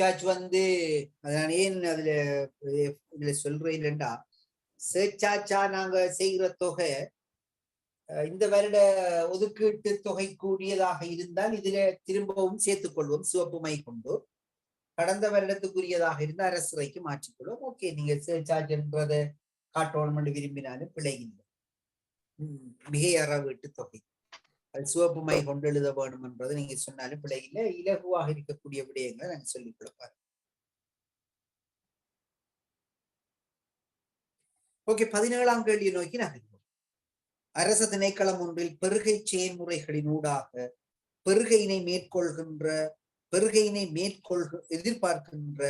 Search வந்து அது நான் ஏன் அதுல இதுல சொல்றேன்டா சேர்ச்சாச்சா நாங்க செய்கிற தொகை இந்த வருட ஒதுக்கீட்டு தொகை கூடியதாக இருந்தால் இதுல திரும்பவும் சேர்த்துக் கொள்வோம் சிவப்புமை கொண்டு. கடந்த வருடத்துக்குரியதாக இருந்தால் அரசுரைக்கு மாற்றிக்கொள்வோம் ஓகே நீங்க சேர்ச்சார்ஜ் என்றதை காட்டணும் என்று விரும்பினாலும் பிழை இல்லை உம், மிகையற வீட்டு தொகை. அது சிவப்பு மை கொண்டு எழுத வேணும் என்றது நீங்க சொன்னாலும் பிழை இல்லை. இலகுவாக இருக்கக்கூடிய விடயங்களை நாங்க சொல்லிக் கொடுப்பாரு ஓகே பதினேழாம் கேள்வியை நோக்கி நகர்வோம். அரச திணைக்களம் ஒன்றில் பெருகை செயல்முறைகளின் ஊடாக பெருகையினை மேற்கொள்கின்ற பெருகையினை மேற்கொள்க எதிர்பார்க்கின்ற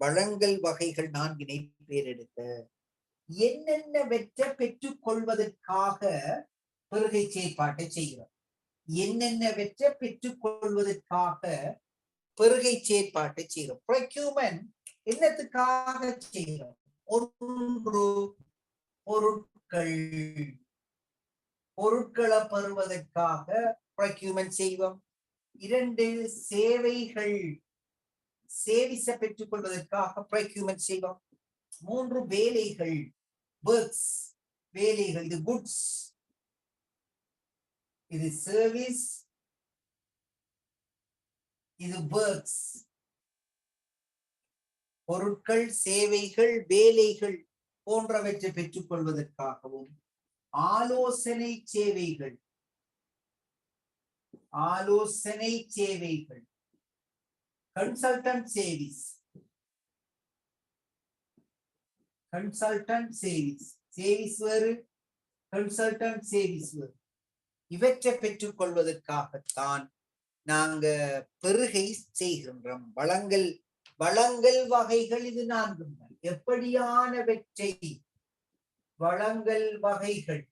வழங்கல் வகைகள் நான்கினை பேரெடுக்க. என்னென்னவற்றை பெற்றுக் கொள்வதற்காக பெருகை செயற்பாட்டை செய்கிறோம். என்னென்னவற்றை பெற்றுக் கொள்வதற்காக பெருகை செயற்பாட்டை செய்கிறோம். ப்ரொக்யூமெண்ட் என்னத்துக்காக செய்கிறோம்? ஒன்று பொருட்கள். பொருட்களை பெறுவதற்காக ப்ரொக்யூமெண்ட் செய்வோம். இரண்டு சேவைகள். சேவிச பெற்றுக் கொள்வதற்காக ப்ரொக்யூமெண்ட் செய்வோம். மூன்று வேலைகள். ஒர்க்ஸ் வேலைகள் இது குட்ஸ் இது சர்வீஸ் இது ஒர்க்ஸ் பொருட்கள் சேவைகள் வேலைகள் போன்றவற்றை பெற்றுக் கொள்வதற்காகவும் ஆலோசனை சேவைகள். ஆலோசனை சேவைகள். கன்சல்டன்ட் சேவிஸ் கன்சல்டன்ட் சேவிஸ் சேவிஸ் வேறு? கன்சல்டன்ட் சேவிஸ் வேறு. இவற்றை பெற்றுக் கொள்வதற்காகத்தான் நாங்க பெருகை செய்கின்றோம். வளங்கள் வளங்கள் வகைகள் இது நான்கு எப்படியானவற்றை வளங்கள் வகைகள்?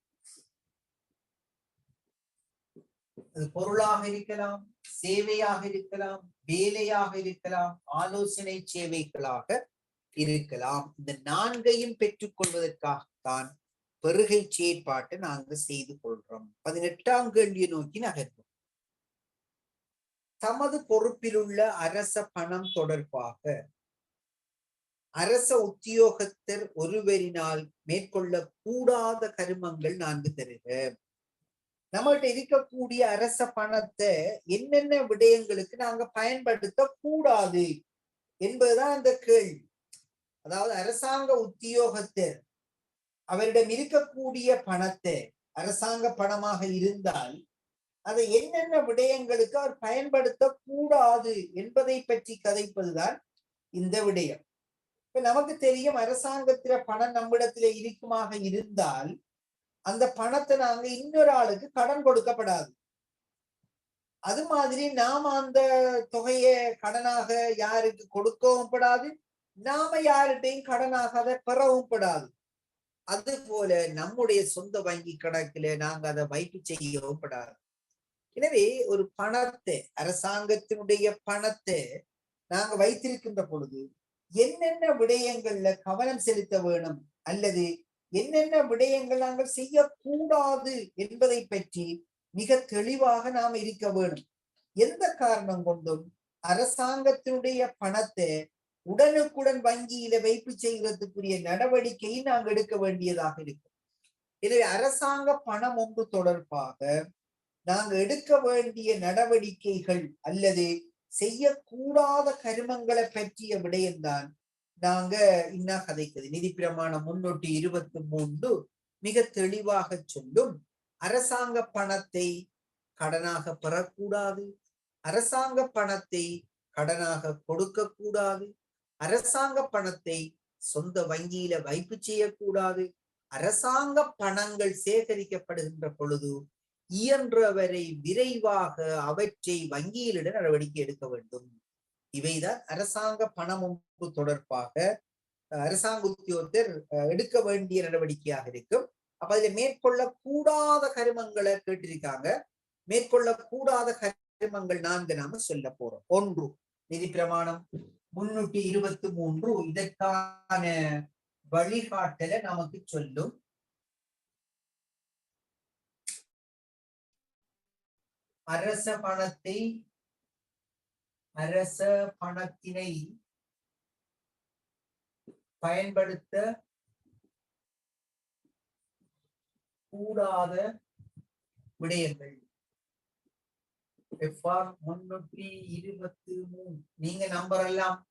அது பொருளாக இருக்கலாம் சேவையாக இருக்கலாம் வேலையாக இருக்கலாம் ஆலோசனை சேவைகளாக இருக்கலாம். இந்த நான்கையும் பெற்றுக் கொள்வதற்காகத்தான் பெருகை செயற்பாட்டை நாங்க செய்து கொள்றோம். பதினெட்டாம் கேள்வியை நோக்கி நகர்வோம். தமது பொறுப்பிலுள்ள அரச பணம் தொடர்பாக அரச உத்தியோகத்தர் ஒருவரினால் மேற்கொள்ள கூடாத கருமங்கள் நான்கு தருக. நம்மகிட்ட இருக்கக்கூடிய அரச பணத்தை என்னென்ன விடயங்களுக்கு நாங்க பயன்படுத்த கூடாது என்பதுதான் அந்த கேள்வி. அதாவது அரசாங்க உத்தியோகத்தர் அவரிடம் இருக்கக்கூடிய பணத்தை அரசாங்க பணமாக இருந்தால் அதை என்னென்ன விடயங்களுக்கு அவர் பயன்படுத்த கூடாது என்பதை பற்றி கதைப்பதுதான் இந்த விடயம். இப்ப நமக்கு தெரியும் அரசாங்கத்தில பணம் நம்மிடத்துல இருக்குமாக இருந்தால் அந்த பணத்தை நாங்க இன்னொரு ஆளுக்கு கடன் கொடுக்கப்படாது. அது மாதிரி நாம அந்த தொகையை கடனாக யாருக்கு கொடுக்கவும் படாது நாம யார்கிட்டையும் கடனாக அதை பெறவும் படாது. அது போல நம்முடைய சொந்த வங்கி கணக்குல நாங்க அதை வைப்பு செய்யவும் படாது. எனவே ஒரு பணத்தை அரசாங்கத்தினுடைய பணத்தை நாங்க வைத்திருக்கின்ற பொழுது என்னென்ன விடயங்கள்ல கவனம் செலுத்த வேணும்? அல்லது என்னென்ன விடயங்கள் நாங்கள் செய்யக்கூடாது என்பதை பற்றி மிக தெளிவாக நாம் இருக்க வேணும். எந்த காரணம் கொண்டும் அரசாங்கத்தினுடைய பணத்தை உடனுக்குடன் வங்கியில வைப்பு செய்வதற்குரிய நடவடிக்கையை நாங்கள் எடுக்க வேண்டியதாக இருக்கும். எனவே அரசாங்க பணம் ஒன்று தொடர்பாக நாங்க எடுக்க வேண்டிய நடவடிக்கைகள் அல்லது செய்யக்கூடாத கருமங்களை பற்றிய விடயம்தான் நாங்க இன்னா கதைக்குது. நிதி பிரமாணம் முன்னூற்றி இருபத்தி மூன்று மிக தெளிவாக சொல்லும். அரசாங்க பணத்தை கடனாக பெறக்கூடாது. அரசாங்க பணத்தை கடனாக கொடுக்க கூடாது அரசாங்க பணத்தை சொந்த வங்கியில வைப்பு செய்யக்கூடாது. அரசாங்க பணங்கள் சேகரிக்கப்படுகின்ற பொழுது இயன்றவரை விரைவாக அவற்றை வங்கியிலிட நடவடிக்கை எடுக்க வேண்டும். இவைதான் அரசாங்க பணம் தொடர்பாக அஹ், அரசாங்க உத்தியோகத்தர் எடுக்க வேண்டிய நடவடிக்கையாக இருக்கும். அப்ப அதுல மேற்கொள்ள கூடாத கருமங்களை கேட்டிருக்காங்க. மேற்கொள்ள கூடாத கருமங்கள் நான்கு நாம சொல்ல போறோம். ஒன்று நிதி பிரமாணம் முன்னூற்றி இருபத்தி மூன்று. இதற்கான வழிகாட்டலை நமக்கு சொல்லும். அரச பணத்தை அரச பணத்தினை பயன்படுத்த கூடாத விடயங்கள். எஃப்ஆர் முன்னூற்றி இருபத்தி மூணு. நீங்க நம்பர் எல்லாம்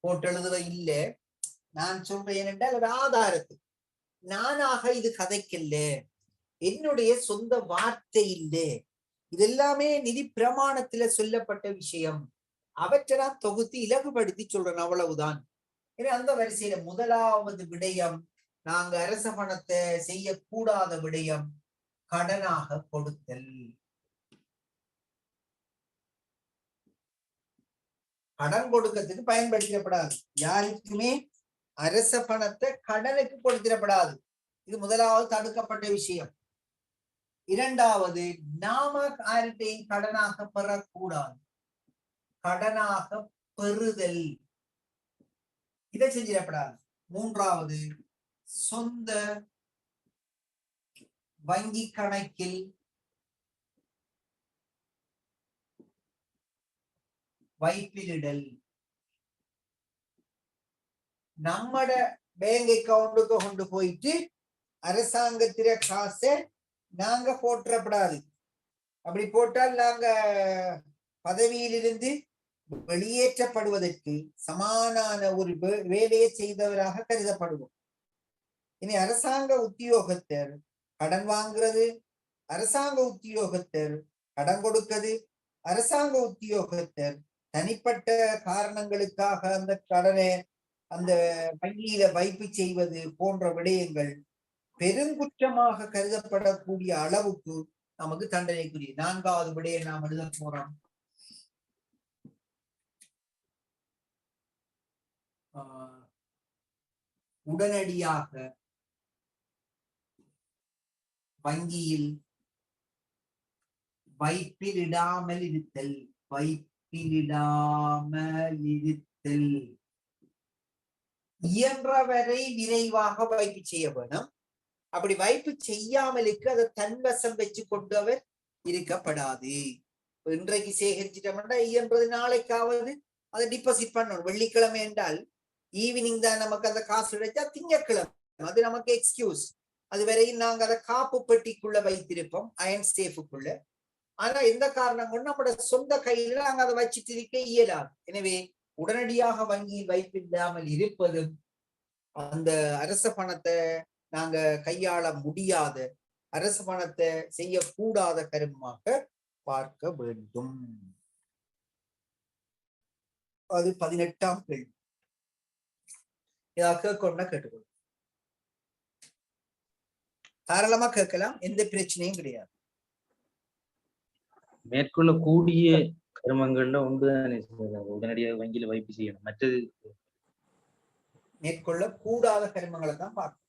போட்டு எழுதுற இல்ல. நான் சொல்றேன் என்றால் ஒரு ஆதாரத்து. நானாக இது கதைக்கல்ல. என்னுடைய சொந்த வார்த்தை இல்லை. இதெல்லாமே நிதி பிரமாணத்துல சொல்லப்பட்ட விஷயம். அவற்றை நான் தொகுத்து இலகுபடுத்தி சொல்றேன் அவ்வளவுதான். ஏன்னா அந்த வரிசையில முதலாவது விடயம் நாங்க அரச பணத்தை செய்யக்கூடாத விடயம் கடனாக கொடுத்தல். கடன் கொடுக்கறதுக்கு பயன்படுத்தப்படாது யாருக்குமே அரச பணத்தை கடனுக்கு கொடுத்திடப்படாது. இது முதலாவது தடுக்கப்பட்ட விஷயம். இரண்டாவது நாம யார்கிட்டையும் கடனாக பெறக்கூடாது. கடனாக பெறுதல். இதை செஞ்சிடப்படாது. மூன்றாவது சொந்த வங்கி கணக்கில் வைப்பிலிடல் நம்மட பேங்க் அக்கவுண்டுக்கு கொண்டு போயிட்டு அரசாங்கத்திர காசை நாங்க போட்டுறப்படாது அப்படி போட்டால் நாங்க பதவியிலிருந்து வெளியேற்றப்படுவதற்கு சமானான ஒரு வேலையை செய்தவராக கருதப்படுவோம். இனி அரசாங்க உத்தியோகத்தர் கடன் வாங்குறது அரசாங்க உத்தியோகத்தர் கடன் கொடுக்கிறது அரசாங்க உத்தியோகத்தர் தனிப்பட்ட காரணங்களுக்காக அந்த கடனை அந்த வங்கியில வைப்பு செய்வது போன்ற விடயங்கள் பெருங்குற்றமாக கருதப்படக்கூடிய அளவுக்கு நமக்கு தண்டனைக்குரிய. நான்காவது விடயம் நாம் எழுத போறோம். ஆஹ் உடனடியாக வங்கியில் வைப்பிலிடாமல் இருத்தல் வைப்பு இருத்தல் இயன்றவரை விரைவாக வைப்பு செய்ய வேணும். அப்படி வைப்பு செய்யாமலுக்கு அதை தன்வசம் வச்சு கொண்டவர் இருக்கப்படாது இன்றைக்கு சேகரிச்சிட்டோம்னா இயன்றது நாளைக்காவது அதை டிபாசிட் பண்ணணும். வெள்ளிக்கிழமை என்றால் ஈவினிங் தான் நமக்கு அந்த காசு கிடைச்சா திங்கக்கிழமை அது நமக்கு எக்ஸ்கியூஸ் அது வரையும் நாங்க அதை காப்பு பெட்டிக்குள்ள வைத்திருப்போம். அயன் சேஃபுக்குள்ள ஆனா எந்த காரணம் கொண்டு நம்மளோட சொந்த கையில நாங்க அதை வச்சிட்டு இருக்க இயலாது. எனவே உடனடியாக வங்கியில் வைப்பில்லாமல் இருப்பதும் அந்த அரச பணத்தை நாங்க கையாள முடியாத அரச பணத்தை செய்யக்கூடாத கருமமாக பார்க்க வேண்டும். அது பதினெட்டாம் கேள்வி. இதாக கேட்கணும்னா கேட்டுக்கொள்ளும் தாராளமா கேட்கலாம். எந்த பிரச்சனையும் கிடையாது. மேற்கொள்ள கூடிய ஒன்று ஒன்றுதானே உடனடியாக வங்கியில வைப்பு செய்யணும். மற்றது மேற்கொள்ள கூடாத கர்மங்களை தான் பார்க்கணும்.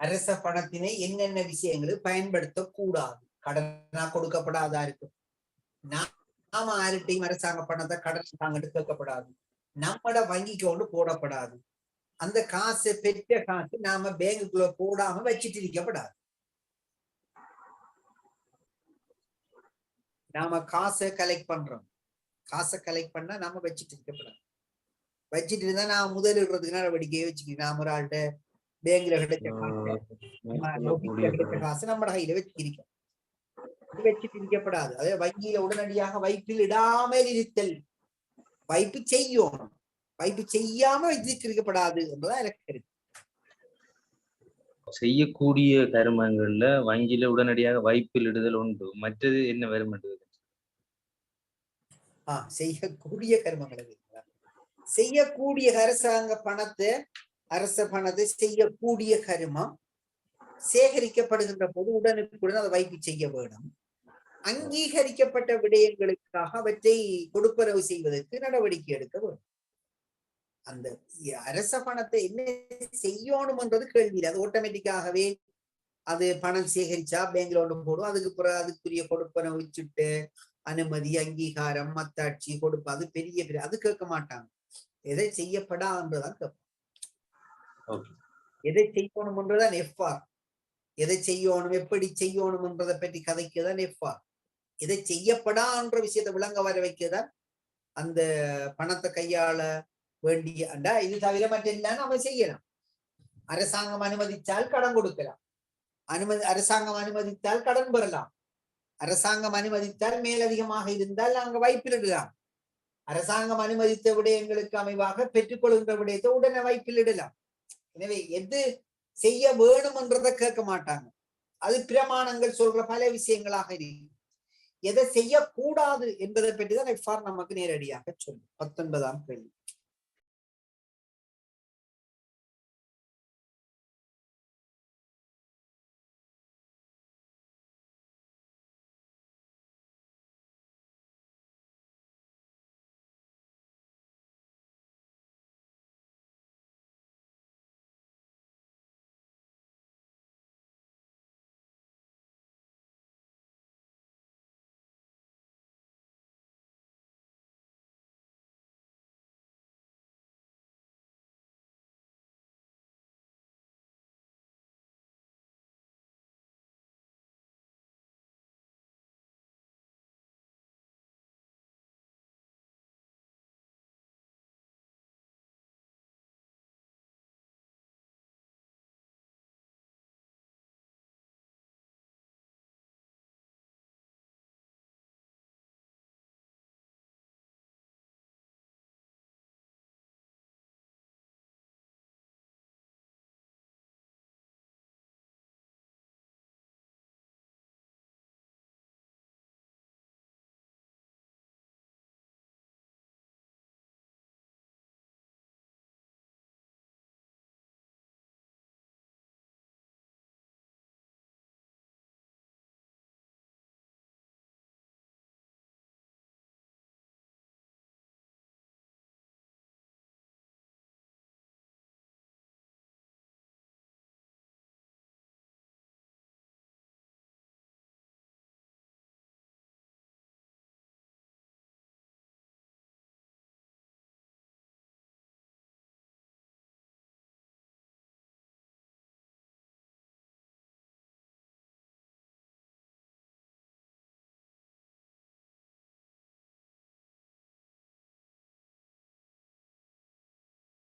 அரச பணத்தினை என்னென்ன விஷயங்களுக்கு பயன்படுத்தக்கூடாது? கடனா கொடுக்கப்படாதா இருக்கும். நாம யார்கிட்டையும் அரசாங்க பணத்தை கடன் தாங்கிட்டு கேட்கப்படாது நம்மட வங்கிக்கு கொண்டு போடப்படாது. அந்த காசு பெற்ற காசு நாம பேங்குக்குள்ள போடாம வச்சிட்டு இருக்கப்படாது நாம காசை கலெக்ட் பண்றோம். காசை கலெக்ட் பண்ணா நாம வச்சிட்டு இருக்கப்படாது வச்சிட்டு இருந்தா நான் முதலிடுறதுக்கு நடவடிக்கையை வச்சுக்கிறேன் நாம ஒரு ஆள்கிட்ட பேங்க்ல கிடைச்ச காசை நம்ம கையில வச்சிருக்கோம் இது வச்சுட்டு இருக்கப்படாது அதே வங்கியில உடனடியாக வைப்பில் இடாமல் இருத்தல். வைப்பு செய்யணும் வைப்பு செய்யாம வச்சிருக்கப்படாது. என்பதான் எனக்கு கருத்து. செய்யக்கூடிய கருமங்கள்ல வங்கியில உடனடியாக வாய்ப்பில் இடுதல் உண்டு. மற்றது என்ன வரும் என்று செய்யக்கூடிய கருமங்கள் செய்யக்கூடிய அரசாங்க பணத்தை அரச பணத்தை செய்யக்கூடிய கருமம் சேகரிக்கப்படுகின்ற போது உடனுக்குடன் அதை வைப்பு செய்ய வேண்டும் அங்கீகரிக்கப்பட்ட விடயங்களுக்காக அவற்றை கொடுப்பரவு செய்வதற்கு நடவடிக்கை எடுக்க வேண்டும். அந்த அரச பணத்தை என்ன செய்யணும்ன்றது கேள்வி. அது ஆட்டோமேட்டிக்காகவே அது பணம் சேகரிச்சா பேங்க்ல ஒன்று போடும். அதுக்கு பிறகு அதுக்குரிய கொடுப்பனவு வச்சுட்டு அனுமதி அங்கீகாரம் மத்தாட்சி கொடுப்பு அது பெரிய பெரிய அது கேட்க மாட்டாங்க. எதை செய்யப்படான்றதான் கேட்பாங்க. எதை செய்யணும்ன்றதான் எஃப்ஆர் எதை செய்யணும் எப்படி செய்யணும்ன்றதை பற்றி கதைக்குதான் எஃப்ஆர் இதை செய்யப்படான்ற விஷயத்தை விளங்க வர வைக்கதான் அந்த பணத்தை கையாள வேண்டிய அண்டா இது தவிர மற்றெல்லாம் அவன் செய்யலாம் அரசாங்கம் அனுமதித்தால் கடன் கொடுக்கலாம் அனுமதி அரசாங்கம் அனுமதித்தால் கடன் பெறலாம் அரசாங்கம் அனுமதித்தால் மேலதிகமாக இருந்தால் நாங்க வைப்பிலிடலாம் அரசாங்கம் அனுமதித்த விடயங்களுக்கு அமைவாக பெற்றுக்கொள்கின்ற விடயத்தை உடனே வைப்பிலிடலாம் எனவே எது செய்ய வேணும்ன்றதை கேட்க மாட்டாங்க. அது பிரமாணங்கள் சொல்ற பல விஷயங்களாக இருக்கு எதை செய்யக்கூடாது என்பதை பற்றி தான் நமக்கு நேரடியாக சொல்லும். பத்தொன்பதாம் கேள்வி.